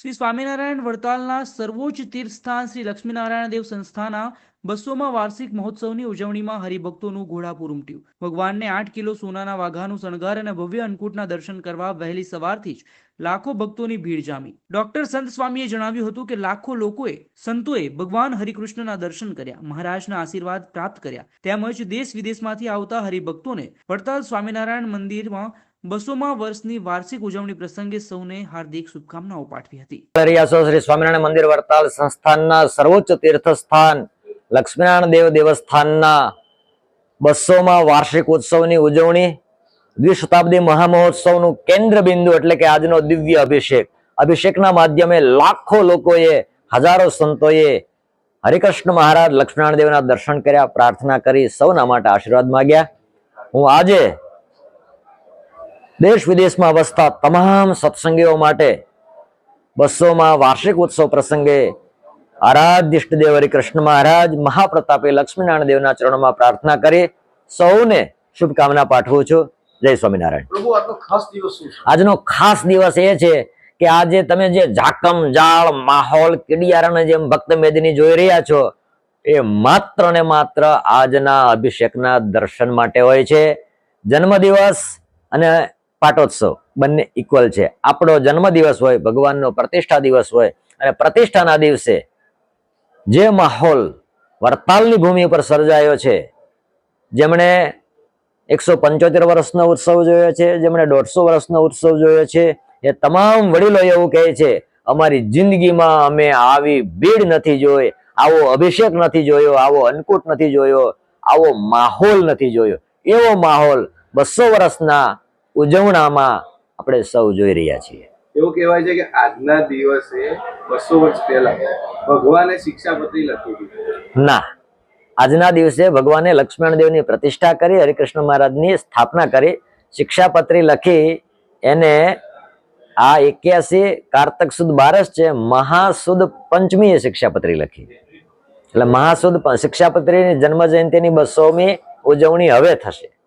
શ્રી સ્વામિનારાયણ વડતાલના સર્વોચ્ચ તીર્થસ્થાન શ્રી લક્ષ્મીનારાયણ દેવ સંસ્થાના બસોમાં વાર્ષિક મહોત્સવની ઉજવણીમાં હરિભક્તોનું ઘોડાપુર ઉમટ્યું. ભગવાનને આઠ કિલો સોનાના વાઘાનું શણગાર અને ભવ્ય અન્નકૂટના દર્શન કરવા વહેલી સવારથી જ લાખો ભક્તોની ભીડ જામી. ડોક્ટર સંત સ્વામીએ જણાવ્યું હતું કે લાખો લોકોએ, સંતોએ ભગવાન હરિકૃષ્ણના દર્શન કર્યા, મહારાજના આશીર્વાદ પ્રાપ્ત કર્યા. તેમજ દેશ વિદેશમાંથી આવતા હરિભક્તોને વડતાલ સ્વામિનારાયણ મંદિરમાં બસોમાં વર્ષની વાર્ષિક ઉજવણી પ્રસંગે સૌને હાર્દિક શુભકામનાઓ પાઠવી હતી. સ્વામિનારાયણ મંદિર વડતાલ સંસ્થાનના સર્વોચ્ચ તીર્થસ્થાન લક્ષ્મીનારાયણ દેવ દેવસ્થાનના બસોમાં વાર્ષિક ઉત્સવની ઉજવણી, દ્વિશતાબ્દી મહામહોત્સવનું કેન્દ્ર બિંદુ એટલે કે આજનો દિવ્ય અભિષેક. અભિષેકના માધ્યમે લાખો લોકોએ, હજારો સંતોએ હરિકૃષ્ણ મહારાજ લક્ષ્મીનારાયણ દેવના દર્શન કર્યા, પ્રાર્થના કરી, સૌના માટે આશીર્વાદ માગ્યા. હું આજે દેશ વિદેશમાં વસતા તમામ સત્સંગીઓ માટે બસોમાં વાર્ષિક ઉત્સવ પ્રસંગે આરાધ્ય ઇષ્ટદેવ હરિકૃષ્ણ મહારાજ મહાપ્રતાપે લક્ષ્મીનારાયણ દેવના ચરણોમાં પ્રાર્થના કરી સૌને શુભકામના પાઠવું છું. જય સ્વામિનારાયણ. આજનો ખાસ દિવસ આજનો ખાસ દિવસ એ છે કે આજે તમે જે ઝાકમ જાળ માહોલ કીડિયારાને જેમ ભક્ત મેદની જોઈ રહ્યા છો એ માત્ર ને માત્ર આજના અભિષેકના દર્શન માટે હોય છે. જન્મદિવસ અને પાટોત્સવ. બંને ઇક્વલ છે. આપણો જન્મદિવસ હોય, ભગવાનનો પ્રતિષ્ઠા દિવસ હોય, અને પ્રતિષ્ઠાના દિવસે જે માહોલ વરતાલની ભૂમિ પર સર્જાયો છે, જેમણે એકસો પંચોતેર વર્ષનો ઉત્સવ જોયો છે, જેમણે દોઢસો વર્ષનો ઉત્સવ જોયો છે, એ તમામ વડીલો એવું કહે છે, અમારી જિંદગીમાં અમે આવી ભીડ નથી જોઈ, આવો અભિષેક નથી જોયો, આવો અન્નકૂટ નથી જોયો, આવો માહોલ નથી જોયો. એવો માહોલ બસો વર્ષના ઉજવણામાં આપણે સૌ જોઈ રહ્યા છીએ. એવું કહેવાય છે કે આજના દિવસે બસો વર્ષ પહેલા ભગવાને શિક્ષાપત્રી લખી દીધી. ના. આજના દિવસે ભગવાને લક્ષ્મણ દેવની પ્રતિષ્ઠા કરી હરિકૃષ્ણ મહારાજની સ્થાપના કરી શિક્ષાપત્રી લખી એને આ એક્યાસી કારતક સુદ બારસ છે મહાસુદ પંચમી એ શિક્ષાપત્રી લખી. એટલે મહાસુદ શિક્ષાપત્રીની જન્મ જયંતિની બસોમી ઉજવણી હવે થશે.